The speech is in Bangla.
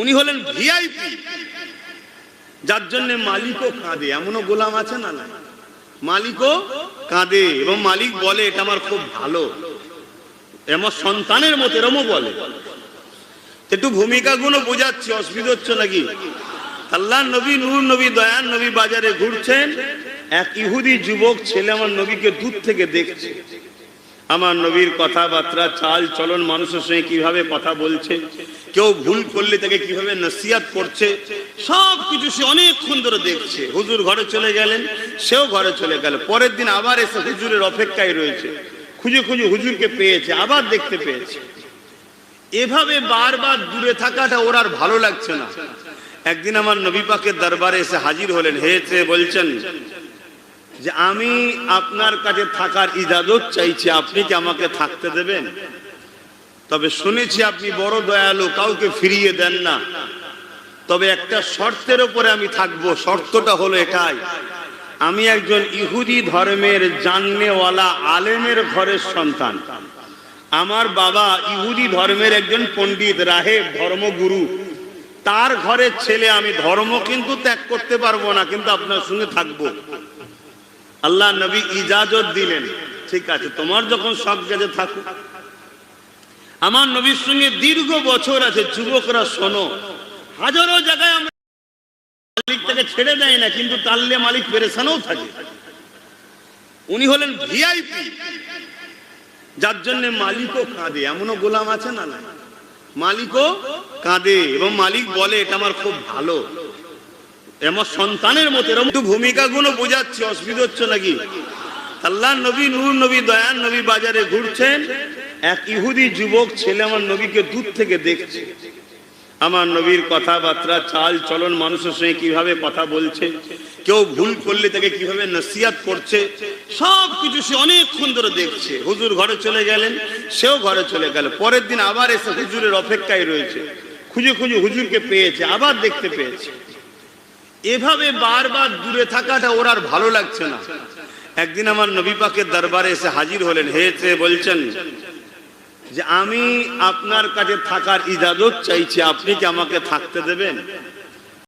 উনি হলেন ভিআইপি যার জন্য মালিকও কাঁদে, এমনও গোলাম আছে না না মালিকও কাঁদে এবং মালিক বলে, এটা আমার খুব ভালো। এমন সন্তানের মতো, এরমও বলে। একটু ভূমিকাগুলো বোঝাচ্ছি, অসুবিধা হচ্ছে নাকি? আল্লাহ নবী, নূর নবী দয়ান নবী বাজারে ঘুরছেন। এক ইহুদি যুবক ছেলে আমার নবীকে দূর থেকে দেখছে। আমার নবীর কথাবার্তা, চাল চলন, মানুষের সঙ্গে কীভাবে কথা বলছে, কেউ ভুল করলে তাকে কীভাবে নসিয়াত করছে সব কিছু সে অনেকক্ষণ ধরে দেখছে। হুজুর ঘরে চলে গেলেন, সেও ঘরে চলে গেল। পরের দিন আবার এসে হুজুরের অপেক্ষায় রয়েছে। খুঁজে খুঁজে হুজুরকে পেয়েছে, আবার দেখতে পেয়েছে। এভাবে বারবার দূরে থাকাটা ওর আর ভালো লাগছে না। একদিন আমার নবী পাকের দরবারে এসে হাজির হলেন হেয়েছে বলছেন যে আমি আপনার কাছে থাকার ইজাজত চাইছি, আপনি কি আমাকে থাকতে দেবেন? তবে শুনেছি আপনি বড় দয়ালু, কাউকে ফিরিয়ে দেন না। তবে একটা শর্তের উপরে আমি থাকব, শর্তটা হলো এটাই। আমি একজন ইহুদি ধর্মের জাননেওয়ালা আলেমের ঘরের সন্তান। আমার বাবা ইহুদি ধর্মের একজন পণ্ডিত রাহেব ধর্মগুরু। তার ঘরের ছেলে, আমি ধর্ম কিন্তু ত্যাগ করতে পারব না, কিন্তু আপনার সঙ্গে থাকব। আল্লাহ নবী ইজাজত দিলেন। ঠিক আছে, তোমার যখন সব গেছে থাকো আমার নবীর সঙ্গে দীর্ঘ বছর আছে, যুবকরা শোনো। হাজারো জায়গায় আমরা মালিক তাকে ছেড়ে দেয় না, কিন্তু তাল্লে মালিক পেরেছানও থাকে। উনি হলেন ভিআইপি যার জন্য মালিকও কাঁদে, এমনও গোলাম আছে না মালিকও কাঁদে এবং মালিক বলে, এটা আমার খুব ভালো। এমন সন্তানের মতো এরকম ভূমিকাগুলো বোঝাচ্ছি, অসুবিধা হচ্ছে নাকি? আল্লাহ নবী, নূর নবী দয়ান নবী বাজারে ঘুরছেন, এক ইহুদি যুবক ছেলে আমার নবীকে দূর থেকে দেখছে। আমার নবীর কথাবার্তা, চাল চলন, মানুষের সঙ্গে কীভাবে কথা বলছে, কেউ ভুল করলে তাকে কীভাবে নসিয়াত করছে সব কিছু সে অনেকক্ষণ ধরে দেখছে। হুজুর ঘরে চলে গেলেন, সেও ঘরে চলে গেল। পরের দিন আবার এসে হুজুরের অপেক্ষায় রয়েছে। খুঁজে খুঁজে হুজুরকে পেয়েছে, আবার দেখতে পেয়েছে। এভাবে বারবার দূরে থাকাটা ওর আর ভালো লাগছে না। একদিন আমার নবী পাকের দরবারে এসে হাজির হলেন হেতে বলছেন যে, আমি আপনার কাছে থাকার ইজাজত চাইছি, আপনি কি আমাকে থাকতে দেবেন?